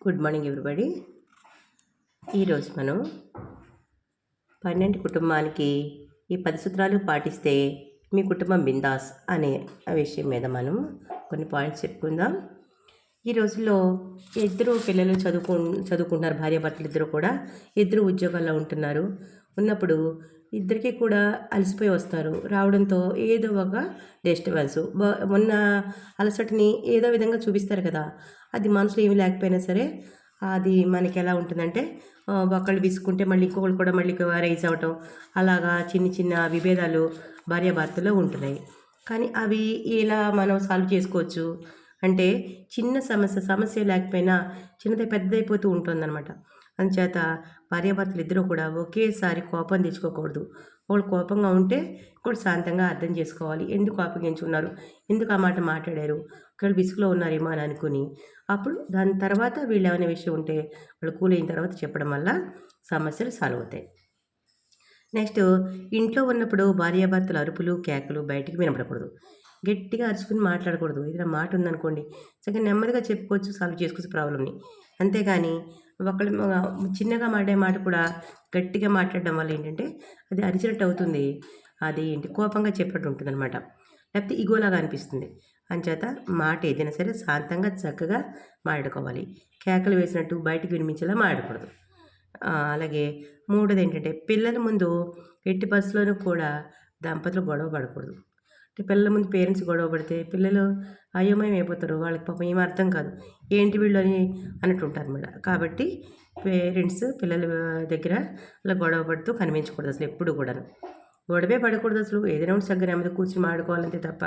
Good morning everybody. ఈరోజు మనం పన్నెండు కుటుంబానికి ఈ పది సూత్రాలు పాటిస్తే మీ కుటుంబం బిందాస్ అనే ఆ విషయం మీద మనం కొన్ని పాయింట్స్ చెప్పుకుందాం. ఈ రోజుల్లో ఇద్దరు పిల్లలు చదువుకు చదువుకుంటున్నారు భార్యాభర్తలు ఇద్దరు కూడా. ఇద్దరు ఉద్యోగాల్లో ఉంటున్నారు. ఉన్నప్పుడు ఇద్దరికీ కూడా అలసిపోయి వస్తారు. రావడంతో ఏదో ఒక డిస్టర్బెన్స్. మొన్న అలసటని ఏదో విధంగా చూపిస్తారు కదా. అది మనసులో ఏమి లేకపోయినా సరే అది మనకి ఎలా ఉంటుందంటే ఒకళ్ళు విసుకుంటే మళ్ళీ ఇంకొకళ్ళు కూడా మళ్ళీ రైజ్ అవ్వటం అలాగా చిన్న చిన్న విభేదాలు భార్యాభర్తలో ఉంటున్నాయి. కానీ అవి ఇలా మనం సాల్వ్ చేసుకోవచ్చు? అంటే చిన్న సమస్య సమస్య లేకపోయినా చిన్నది పెద్దదైపోతూ ఉంటుందన్నమాట. అందుచేత భార్యాభర్తలు ఇద్దరూ కూడా ఒకేసారి కోపం తెచ్చుకోకూడదు. ఒకళ్ళు కోపంగా ఉంటే ఇంకోటి శాంతంగా అర్థం చేసుకోవాలి. ఎందుకు కోపగించున్నారు ఎందుకు ఆ మాట మాట్లాడారు? ఒకళ్ళు విసుగులో ఉన్నారేమో అని అనుకుని అప్పుడు దాని తర్వాత వీళ్ళు ఏమైనా విషయం ఉంటే వాళ్ళు కూల్ అయిన తర్వాత చెప్పడం వల్ల సమస్యలు సాల్వ్ అవుతాయి. నెక్స్ట్ ఇంట్లో ఉన్నప్పుడు భార్యాభర్తల అరుపులు కేకలు బయటికి వినపడకూడదు. గట్టిగా అరుచుకుని మాట్లాడకూడదు. ఏదైనా మాట ఉందనుకోండి చక్కగా నెమ్మదిగా చెప్పుకోవచ్చు సాల్వ్ చేసుకోవచ్చు ప్రాబ్లమ్ని. అంతేగాని ఒకళ్ళు చిన్నగా మాట్లాడే మాట కూడా గట్టిగా మాట్లాడడం వల్ల ఏంటంటే అది అరిచినట్టు అవుతుంది అది ఏంటి? కోపంగా చెప్పినట్టు ఉంటుంది అనమాట లేకపోతే ఇగోలాగా అనిపిస్తుంది. అంచేత మాట ఏదైనా సరే శాంతంగా చక్కగా మాట్లాడుకోవాలి. కేకలు వేసినట్టు బయటకు వినిపించేలా మాట్లాడకూడదు. అలాగే మూడోది ఏంటంటే పిల్లల ముందు ఎట్టి బస్సులోనూ కూడా దంపతులు గొడవ పడకూడదు. అంటే పిల్లల ముందు పేరెంట్స్ గొడవ పడితే పిల్లలు అయోమయం అయిపోతారు. వాళ్ళకి పాపం ఏం అర్థం కాదు. ఏంటి వీళ్ళు అని అన్నట్టు ఉంటారు అనమాట కాబట్టి పేరెంట్స్ పిల్లల దగ్గర అలా గొడవ పడుతూ కనిపించకూడదు అసలు ఎప్పుడు కూడాను. గొడవే పడకూడదు అసలు. ఏదైనా ఉంటే చక్కగా నెమ్మది కూర్చుని మాడుకోవాలంతే తప్ప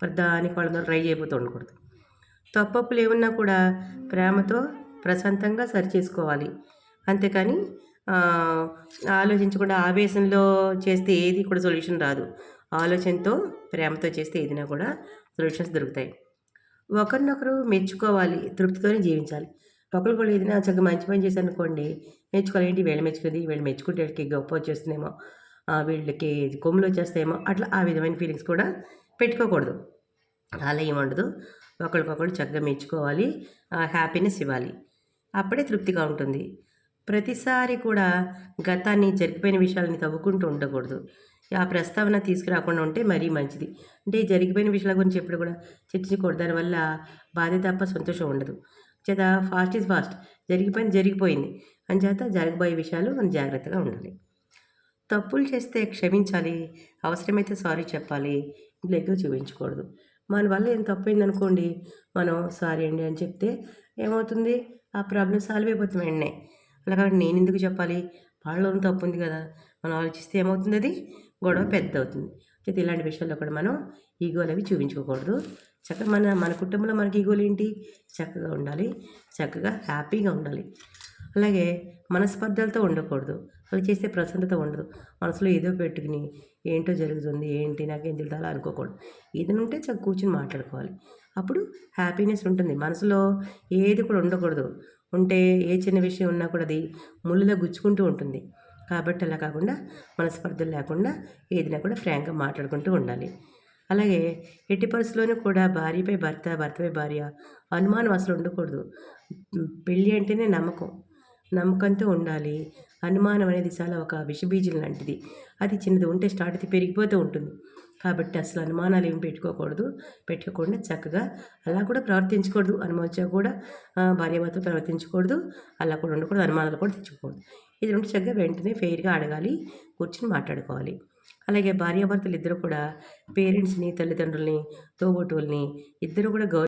ప్రధానికి వాళ్ళందరూ ట్రై అయిపోతూ ఉండకూడదు. తప్పప్పులు ఏమున్నా కూడా ప్రేమతో ప్రశాంతంగా సరి చేసుకోవాలి. అంతేకాని ఆలోచించకుండా ఆవేశంలో చేస్తే ఏది కూడా సొల్యూషన్ రాదు. ఆలోచనతో ప్రేమతో చేస్తే ఏదైనా కూడా సొల్యూషన్స్ దొరుకుతాయి. ఒకరినొకరు మెచ్చుకోవాలి తృప్తితోనే జీవించాలి. ఒకరికొకరు ఏదైనా చక్కగా మంచి పని చేశారు అనుకోండి మెచ్చుకోవాలి ఏంటి వీళ్ళు మెచ్చుకుంది వీళ్ళు మెచ్చుకుంటే వీళ్ళకి గొప్ప వచ్చేస్తుందేమో వీళ్ళకి కొమ్ములు వచ్చేస్తాయేమో అట్లా ఆ విధమైన ఫీలింగ్స్ కూడా పెట్టుకోకూడదు. అలా ఏముండదు ఒకరికొకరు చక్కగా మెచ్చుకోవాలి హ్యాపీనెస్ ఇవ్వాలి. అప్పుడే తృప్తిగా ఉంటుంది. ప్రతిసారి కూడా గతాన్ని జరిగిపోయిన విషయాలని తవ్వుకుంటూ ఉండకూడదు. ఆ ప్రస్తావన తీసుకురాకుండా ఉంటే మరీ మంచిది. అంటే జరిగిపోయిన విషయాల గురించి ఎప్పుడు కూడా చర్చించకూడదు. దానివల్ల బాధ తప్ప సంతోషం ఉండదు. చేత ఫాస్ట్ ఇస్ ఫాస్ట్. జరిగిపోయింది జరిగిపోయింది. అంచేత జరగబోయే విషయాలు మనం జాగ్రత్తగా ఉండాలి. తప్పులు చేస్తే క్షమించాలి. అవసరమైతే సారీ చెప్పాలి. ఇంట్లో ఎక్కువ చూపించకూడదు. మన వల్ల ఏం తప్పైంది అనుకోండి మనం సారీ అండి అని చెప్తే ఏమవుతుంది? ఆ ప్రాబ్లం సాల్వ్ అయిపోతుంది వెంటనే. అలా కాబట్టి నేను ఎందుకు చెప్పాలి? వాళ్ళలోనూ తప్పు ఉంది కదా. మనం ఆలోచిస్తే ఏమవుతుంది అది గొడవ పెద్ద అవుతుంది అయితే ఇలాంటి విషయాల్లో కూడా మనం ఈగోలు అవి చూపించుకోకూడదు. చక్కగా మన మన కుటుంబంలో మనకి ఈగోలు ఏంటి? చక్కగా ఉండాలి. చక్కగా హ్యాపీగా ఉండాలి. అలాగే మనస్పర్ధలతో ఉండకూడదు. వాళ్ళు చేస్తే ప్రశాంతత ఉండదు. మనసులో ఏదో పెట్టుకుని ఏంటో జరుగుతుంది ఏంటి? నాకేం తెలియదు అలా అనుకోకూడదు. ఏదైనా ఉంటే చక్కగా కూర్చుని మాట్లాడుకోవాలి. అప్పుడు హ్యాపీనెస్ ఉంటుంది. మనసులో ఏది కూడా ఉండకూడదు. ఉంటే ఏ చిన్న విషయం ఉన్నా కూడా అది ముళ్ళులో గుచ్చుకుంటూ ఉంటుంది. కాబట్టి అలా కాకుండా మనస్పర్ధలు లేకుండా ఏదైనా కూడా ఫ్రాంక్గా మాట్లాడుకుంటూ ఉండాలి. అలాగే ఎట్టి పరిస్థితుల్లోనూ కూడా భార్యపై భర్త భర్తపై భార్య అనుమానం అసలు ఉండకూడదు. పెళ్ళి అంటేనే నమ్మకం. నమ్మకంతో ఉండాలి. అనుమానం అనేది చాలా ఒక విషబీజం లాంటిది. అది చిన్నది ఉంటే స్టార్ట్ అయితే పెరిగిపోతూ ఉంటుంది. కాబట్టి అసలు అనుమానాలు ఏమి పెట్టుకోకూడదు. పెట్టుకోకుండా చక్కగా అలా కూడా ప్రవర్తించకూడదు. అనుమానించా కూడా భార్యాభర్తలు ప్రవర్తించకూడదు. అలా కూడా ఉండకూడదు. అనుమానాలు కూడా తెచ్చుకోకూడదు. ఇది రెండు చక్కగా వెంటనే ఫెయిర్గా అడగాలి. కూర్చుని మాట్లాడుకోవాలి. అలాగే భార్యాభర్తలు ఇద్దరు కూడా పేరెంట్స్ని తల్లిదండ్రుల్ని తోబుట్టువుల్ని ఇద్దరు కూడా గౌరవ